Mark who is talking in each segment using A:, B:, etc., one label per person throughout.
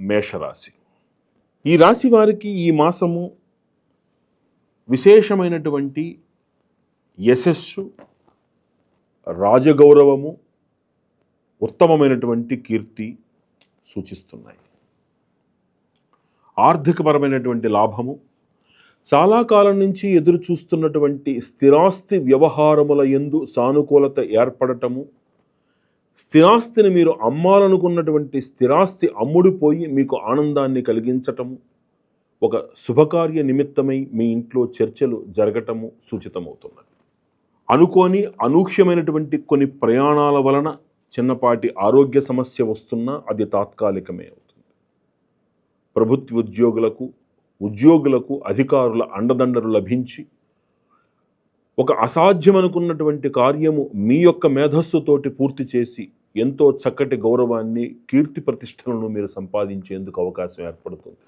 A: మేషరాశి. ఈ రాశి వారికి ఈ మాసము విశేషమైనటువంటి యశస్సు రాజగౌరవము ఉత్తమమైనటువంటి కీర్తి సూచిస్తున్నాయి. ఆర్థికపరమైనటువంటి లాభము చాలా కాలం నుంచి ఎదురు చూస్తున్నటువంటి స్థిరాస్తి వ్యవహారముల ఎందు సానుకూలత ఏర్పడటము స్థిరాస్తిని మీరు అమ్మాలనుకున్నటువంటి స్థిరాస్తి అమ్ముడిపోయి మీకు ఆనందాన్ని కలిగించటము ఒక శుభకార్య నిమిత్తమై మీ ఇంట్లో చర్చలు జరగటము సూచితమవుతున్నది. అనుకోని అనూహ్యమైనటువంటి కొన్ని ప్రయాణాల వలన చిన్నపాటి ఆరోగ్య సమస్య వస్తున్నా అది తాత్కాలికమే అవుతుంది. ప్రభుత్వ ఉద్యోగులకు ఉద్యోగులకు అధికారుల అండదండలు లభించి ఒక అసాధ్యం అనుకున్నటువంటి కార్యము మీ యొక్క మేధస్సుతోటి పూర్తి చేసి ఎంతో చక్కటి గౌరవాన్ని కీర్తి ప్రతిష్టలను మీరు సంపాదించేందుకు అవకాశం ఏర్పడుతుంది.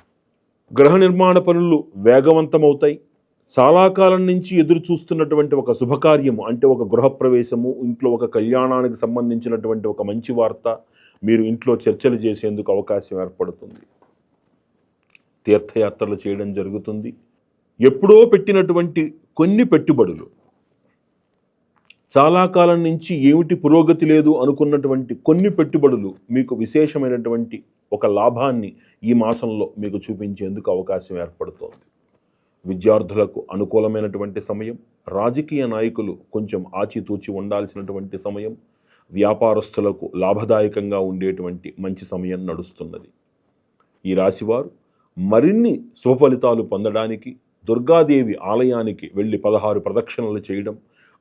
A: గృహ నిర్మాణ పనులు వేగవంతమవుతాయి. చాలా కాలం నుంచి ఎదురు చూస్తున్నటువంటి ఒక శుభకార్యము అంటే ఒక గృహప్రవేశము ఇంట్లో ఒక కళ్యాణానికి సంబంధించినటువంటి ఒక మంచి వార్త మీరు ఇంట్లో చర్చలు చేసేందుకు అవకాశం ఏర్పడుతుంది. తీర్థయాత్రలు చేయడం జరుగుతుంది. ఎప్పుడో పెట్టినటువంటి కొన్ని పెట్టుబడులు చాలా కాలం నుంచి ఏమిటి పురోగతి లేదు అనుకున్నటువంటి కొన్ని పెట్టుబడులు మీకు విశేషమైనటువంటి ఒక లాభాన్ని ఈ మాసంలో మీకు చూపించేందుకు అవకాశం ఏర్పడుతోంది. విద్యార్థులకు అనుకూలమైనటువంటి సమయం రాజకీయ నాయకులు కొంచెం ఆచితూచి ఉండాల్సినటువంటి సమయం వ్యాపారస్తులకు లాభదాయకంగా ఉండేటువంటి మంచి సమయం నడుస్తున్నది. ఈ రాశివారు మరిన్ని శుభఫలితాలు పొందడానికి దుర్గాదేవి ఆలయానికి వెళ్ళి పదహారు ప్రదక్షిణలు చేయడం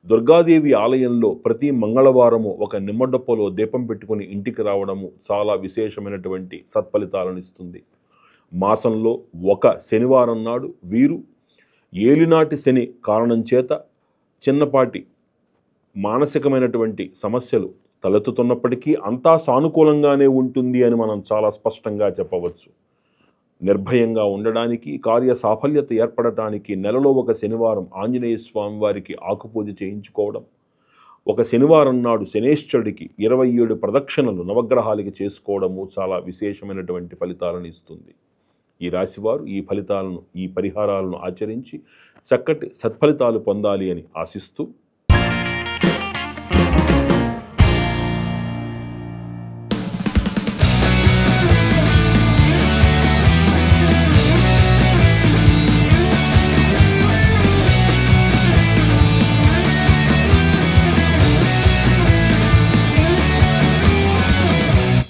A: దుర్గాదేవి ఆలయంలో ప్రతి మంగళవారము ఒక నిమ్మడప్పలో దీపం పెట్టుకుని ఇంటికి రావడము చాలా విశేషమైనటువంటి సత్ఫలితాలను ఇస్తుంది. మాసంలో ఒక శనివారం నాడు వీరు ఏలినాటి శని కారణం చేత చిన్నపాటి మానసికమైనటువంటి సమస్యలు తలెత్తుతున్నప్పటికీ అంతా సానుకూలంగానే ఉంటుంది అని మనం చాలా స్పష్టంగా చెప్పవచ్చు. నిర్భయంగా ఉండడానికి కార్య సాఫల్యత ఏర్పడటానికి నెలలో ఒక శనివారం ఆంజనేయ స్వామి వారికి ఆకుపూజ చేయించుకోవడం ఒక శనివారం నాడు శనేశ్వరుడికి ఇరవై ఏడు ప్రదక్షిణలు నవగ్రహాలకి చేసుకోవడము చాలా విశేషమైనటువంటి ఫలితాలను ఇస్తుంది. ఈ రాశివారు ఈ ఫలితాలను ఈ పరిహారాలను ఆచరించి చక్కటి సత్ఫలితాలు పొందాలి అని ఆశిస్తూ